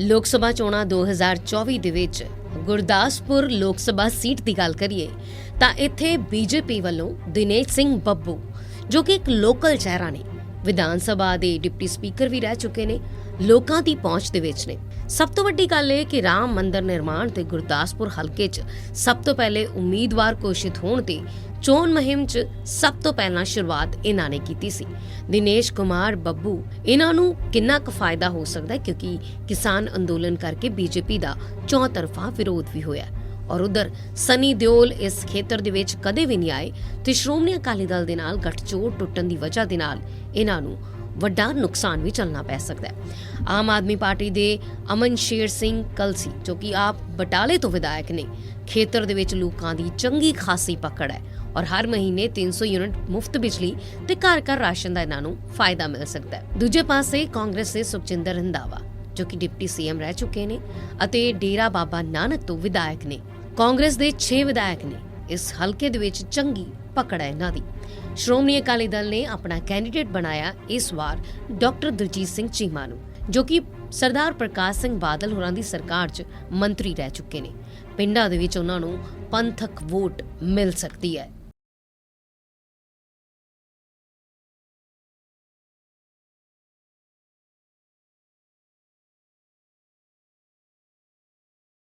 ਲੋਕ ਸਭਾ ਚੋਣਾਂ 2024 ਦੇ ਵਿੱਚ ਗੁਰਦਾਸਪੁਰ ਲੋਕ ਸਭਾ ਸੀਟ ਦੀ ਗੱਲ ਕਰੀਏ, ਤਾਂ ਇੱਥੇ ਬੀਜੇਪੀ ਵੱਲੋਂ ਦਿਨੇਸ਼ ਸਿੰਘ ਬੱਬੂ, ਜੋ ਕਿ ਇੱਕ ਲੋਕਲ ਚਿਹਰਾ ਨੇ ਵਿਧਾਨ ਸਭਾ ਦੇ ਡਿਪਟੀ ਸਪੀਕਰ ਵੀ ਰਹਿ ਚੁੱਕੇ ਨੇ, ਲੋਕਾਂ ਦੀ ਪਹੁੰਚ ਦੇ ਵਿੱਚ ਨੇ। ਸਭ ਤੋਂ ਵੱਡੀ ਗੱਲ ਇਹ ਕਿ ਰਾਮ ਮੰਦਿਰ ਨਿਰਮਾਣ ਤੇ ਗੁਰਦਾਸਪੁਰ ਹਲਕੇ 'ਚ ਸਭ ਤੋਂ ਪਹਿਲੇ ਉਮੀਦਵਾਰ ਘੋਸ਼ਿਤ ਹੋਣ ਤੇ ਚੋਣ ਮੁਹਿੰਮ 'ਚ ਸਭ ਤੋਂ ਪਹਿਲਾਂ ਸ਼ੁਰੂਆਤ ਇਹਨਾਂ ਨੇ ਕੀਤੀ ਸੀ। ਦਿਨੇਸ਼ ਕੁਮਾਰ ਬੱਬੂ, ਇਹਨਾਂ ਨੂੰ ਕਿੰਨਾ ਕੁ ਫਾਇਦਾ ਹੋ ਸਕਦਾ ਹੈ? ਕਿਉਂਕਿ ਕਿਸਾਨ ਅੰਦੋਲਨ ਕਰਕੇ ਬੀਜੇਪੀ ਦਾ ਚੌਤਰਫਾ ਵਿਰੋਧ ਵੀ ਹੋਇਆ। ਔਰ ਉਧਰ ਸਨੀ ਦਿਓਲ ਇਸ ਖੇਤਰ ਦੇ ਵਿੱਚ ਕਦੇ ਵੀ ਨਹੀਂ ਆਏ ਤੇ ਸ਼੍ਰੋਮਣੀ ਅਕਾਲੀ ਦਲ ਦੇ ਨਾਲ ਗੱਠਜੋੜ ਟੁੱਟਣ ਦੀ ਵਜ੍ਹਾ ਦੇ ਨਾਲ ਇਹਨਾਂ ਨੂੰ ਵੱਡਾ ਨੁਕਸਾਨ ਵੀ ਚੱਲਣਾ ਪੈ ਸਕਦਾ ਹੈ। ਆਮ ਆਦਮੀ ਪਾਰਟੀ ਦੇ ਅਮਨ ਸ਼ੇਰ ਸਿੰਘ ਕਲਸੀ, ਜੋ ਕਿ ਆਪ ਬਟਾਲੇ ਤੋਂ ਵਿਧਾਇਕ ਨੇ, ਖੇਤਰ ਦੇ ਵਿੱਚ ਲੋਕਾਂ ਦੀ ਚੰਗੀ ਖਾਸੀ ਪਕੜ ਹੈ ਔਰ ਹਰ ਮਹੀਨੇ 300 ਯੂਨਿਟ ਮੁਫਤ ਬਿਜਲੀ ਤੇ ਘਰ ਘਰ ਰਾਸ਼ਨ ਦਾ ਇਹਨਾਂ ਨੂੰ ਫਾਇਦਾ ਮਿਲ ਸਕਦਾ ਹੈ। ਦੂਜੇ ਪਾਸੇ ਕਾਂਗਰਸ ਦੇ ਸੁਖਜਿੰਦਰ ਰੰਧਾਵਾ ਜੋ ਕਿ ਡਿਪਟੀ ਸੀਐਮ ਰਹਿ ਚੁੱਕੇ ਨੇ ਅਤੇ ਡੇਰਾ ਬਾਬਾ ਨਾਨਕ ਤੋਂ ਵਿਧਾਇਕ ਨੇ। ਕਾਂਗਰਸ ਦੇ 6 ਵਿਧਾਇਕ ਨੇ। ਇਸ ਹਲਕੇ ਦੇ ਵਿੱਚ ਚੰਗੀ ਪਕੜ ਹੈ ਇਹਨਾਂ ਦੀ। ਸ਼੍ਰੋਮਣੀ ਅਕਾਲੀ ਦਲ ਨੇ ਆਪਣਾ ਕੈਂਡੀਡੇਟ ਬਣਾਇਆ ਇਸ ਵਾਰ ਡਾਕਟਰ ਦਲਜੀਤ ਸਿੰਘ ਚੀਮਾ ਨੂੰ, ਜੋ ਕਿ ਸਰਦਾਰ ਪ੍ਰਕਾਸ਼ ਸਿੰਘ ਬਾਦਲ ਹੋਰਾਂ ਦੀ ਸਰਕਾਰ 'ਚ ਮੰਤਰੀ ਰਹਿ ਚੁੱਕੇ ਨੇ। ਪਿੰਡਾਂ ਦੇ ਵਿੱਚ ਉਹਨਾਂ ਨੂੰ ਪੰਥਕ ਵੋਟ ਮਿਲ ਸਕਦੀ ਹੈ।